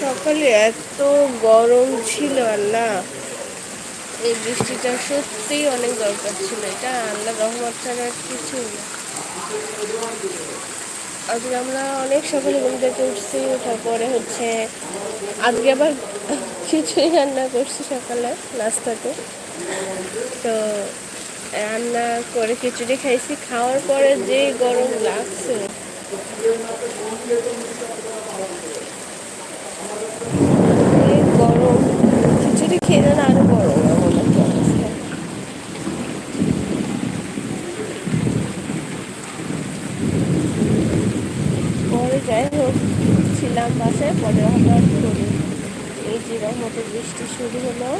সকালে এত গরম ছিল না এই বৃষ্টিটা সত্যিই অনেক দরকার ছিল। এটা আল্লাহ রহমত ছাড়া আর কিছুই না। আজকে আমরা অনেক সকালে ঘুম থেকে উঠছি ওঠার পরে হচ্ছে আজকে আবার খিচুড়ি রান্না করছি সকালে, নাস্তাতে। তো রান্না করে খিচুড়ি খাইছি, খাওয়ার পরে যে গরম লাগছে এই গরম খিচুড়ি খেয়ে না আরও গরম এমন একটা অবস্থা পরে যাই হোক ছিলাম বাসায় পরে হঠাৎ করে এই যে রহমতে বৃষ্টি শুরু হলো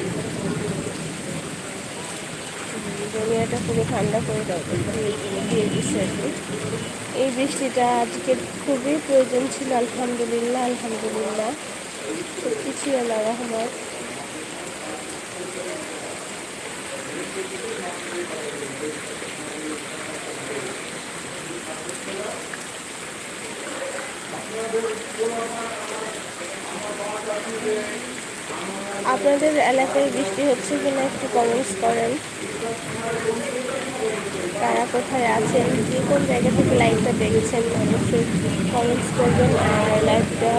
দুনিয়াটা পুরো ঠান্ডা করে দাও দিচ্ছে আর কি এই বৃষ্টিটা আজকে খুবই প্রয়োজন ছিল, আলহামদুলিল্লাহ আলহামদুলিল্লাহ। কিছুই আল্লাহ রহমত। আপনাদের এলাকায় বৃষ্টি হচ্ছে কিনা একটু কমেন্টস করেন। কারা কোথায় আছেন? যে কোন জায়গা থেকে লাইভটা দেখছেন? অবশ্যই কমেন্টস করবেন আর লাইভটা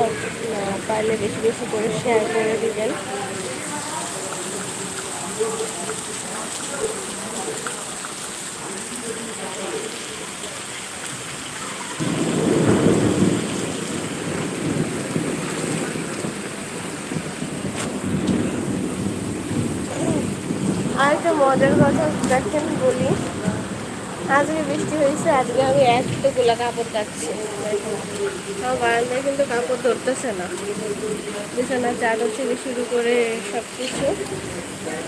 পারলে বেশি বেশি করে শেয়ার করে দেবেন। আর একটা মজার কথা দেখেন বলি। আজকে বৃষ্টি হয়েছে, আজকে আমি এতগুলো কাপড় কাচ্ছি আমার বারান্দায় কিন্তু কাপড় ধরতেছে না। বিছানা চাদর থেকে শুরু করে সব কিছু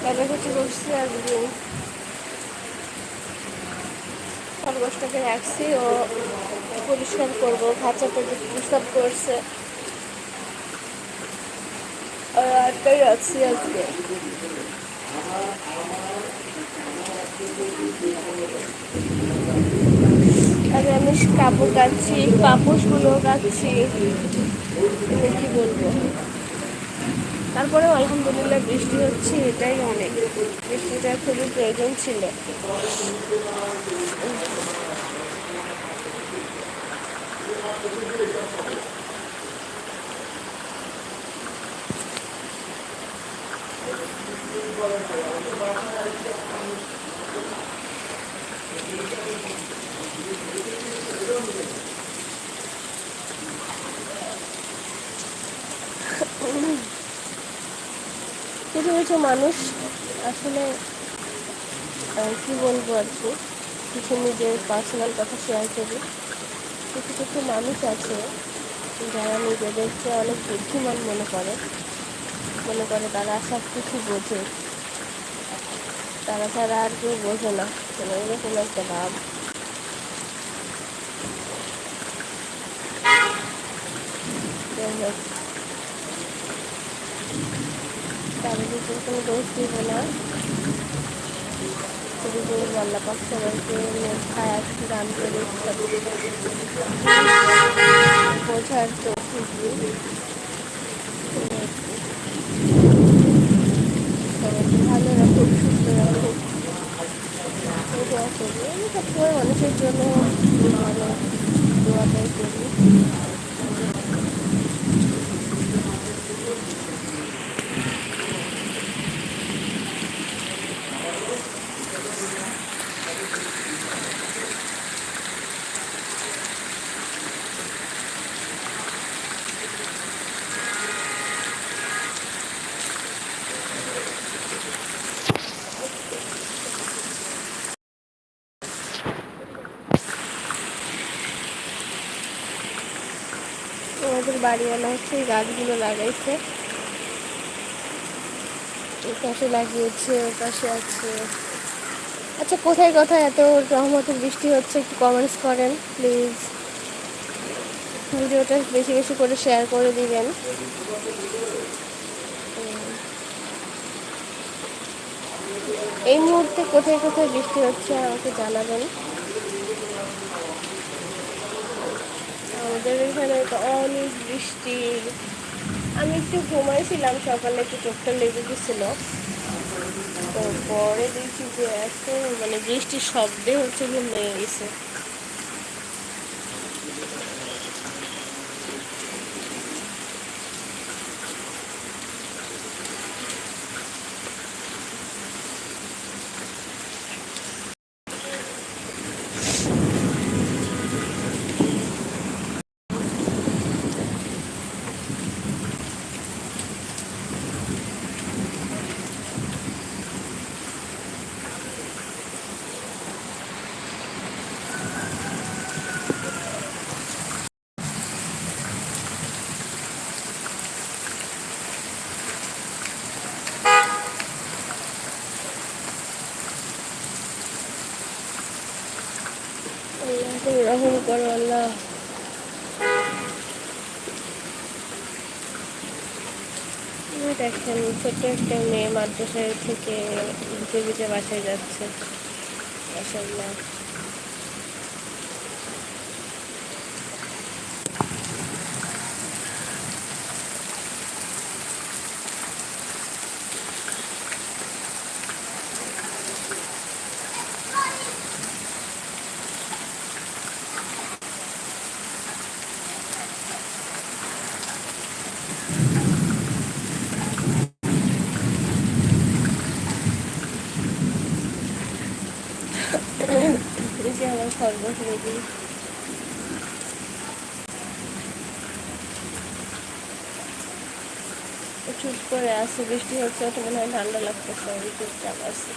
কাটাকুচি করছি আজকে খরগোশটাকে রাখছি, ও পরিষ্কার করব খাঁচা থেকে প্রস্তাব করছে। আর আটটাই রাখছি আজকে। আগে আমি কাপড় কাচ্ছি পাপোশগুলো কাচ্ছি। এবার কি বলব? তারপরেও আলহামদুলিল্লাহ বৃষ্টি হচ্ছে, এটাই অনেক। বৃষ্টিটা খুবই প্রয়োজন ছিল। কিছু কিছু মানুষ আসলে কি বলব আর কি, কিছু নিজের পার্সোনাল কথা শেয়ার করি। কিছু কিছু মানুষ আছে যারা নিজেদেরকে অনেক বুদ্ধিমান মনে করে। মনে করে তারা সব কিছু বোঝে। তারা ছাড়া আর কেউ বোঝে না। মানে এরকম একটা ভাব। যাই হোক। তাদেরকে কোনো দোষ দিব না। শুধু বলব আল্লাহ পাক সবাইকে খায় দান করে বোঝার ভালো রাখুক সুস্থ রাখুক মানুষের জন্য ভালো দোয়াটাই করি। বাড়িওয়ালা হচ্ছে এই গাছগুলো লাগাইছে। এই পাশে লাগিয়েছে ও পাশে আছে। আচ্ছা কোথায় কোথায়? এত রহমতের বৃষ্টি হচ্ছে, একটু কমেন্টস করেন প্লিজ ভিডিওটা বেশি বেশি করে শেয়ার করে দিবেন। এই মুহূর্তে কোথায় কোথায় বৃষ্টি হচ্ছে আমাকে জানাবেন। আমাদের এখানে তো অনেক বৃষ্টি। আমি একটু ঘুমাইছিলাম সকালে, একটু চোখটা লেগে গেছিল। তো পরে দেখছি যে এত মানে বৃষ্টির শব্দে হচ্ছে ঘুম লেগে গেছে আল্লাহ তুমি রহম করো আল্লাহ এই দেখেন ছোট্ট একটা মেয়ে মাদ্রাসায় থেকে ভিজে ভিজে বাসায় যাচ্ছে। মাসাল্লাহ এই যে আমার রেডি চুপ করে আছে, বৃষ্টি হচ্ছে তো মনে হয় ঠান্ডা লাগতেছে চুপচাপ আছে।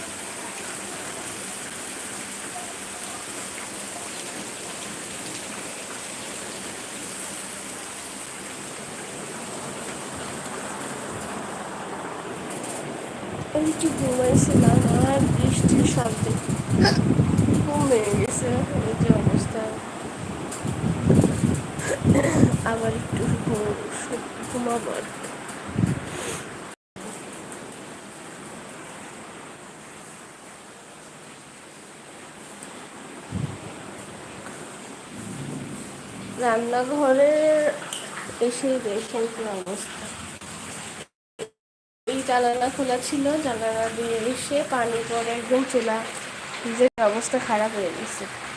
আমি একটু ঘুমাইছিলাম বৃষ্টির শব্দে ঘুম গেছে এই যে অবস্থা আবার একটু ঘুম- ঘুমাবো আর কি। রান্নাঘরে এসে দেখেন কি অবস্থা। এই জানালা খোলা ছিল, জানালা দিয়ে এসে পানি পরে একদম চুলা যে অবস্থা খারাপ হয়ে গেছে।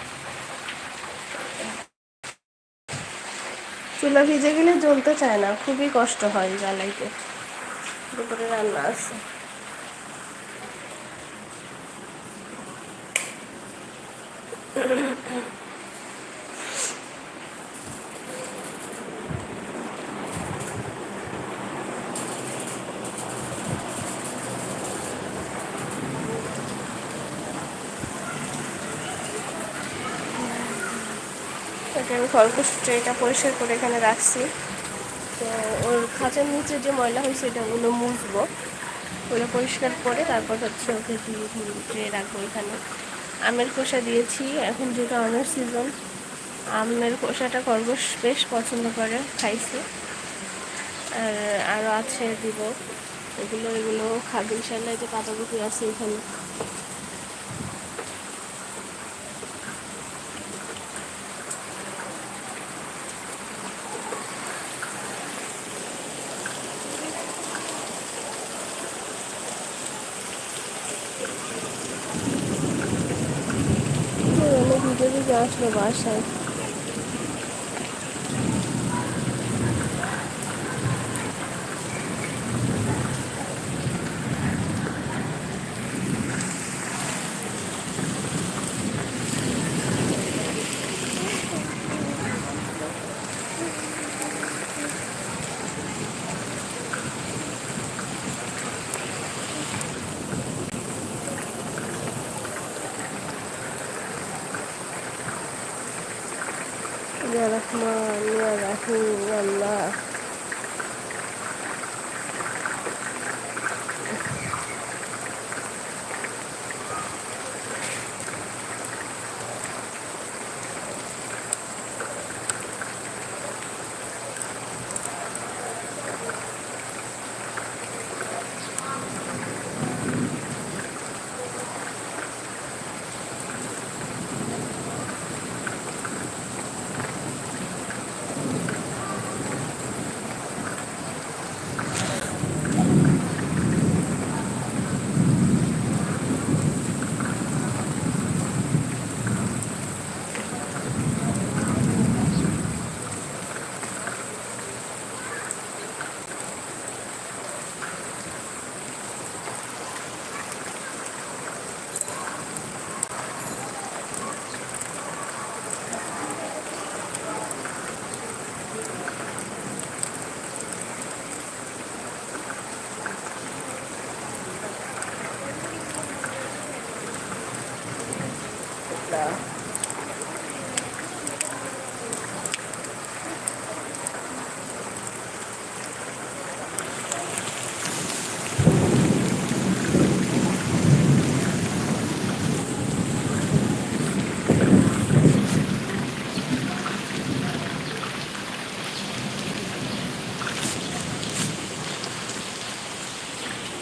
চুলা ভিজে গেলে জ্বলতে চায় না খুবই কষ্ট হয় জ্বালাইতে। দুপুরে রান্না আছে। এটা আমি খরগোশ ট্রেটা পরিষ্কার করে এখানে রাখছি। তো ওর খাঁচার নিচে যে ময়লা হয়েছে এটা ওগুলো মুছবো। ওগুলো পরিষ্কার করে তারপর হচ্ছে ওকে ট্রে রাখব এখানে। আমের খোসা দিয়েছি, এখন যেটা আমের সিজন আমের খোসাটা খরগোশ বেশ পছন্দ করে, খাইছে। আর আরও আছে দিব। এগুলো এগুলো খাবে, ইনশাল্লাহ যে পাতাকপি আছে এখানে। অনেক ভিডিও ভিডিও আসলো বাসায়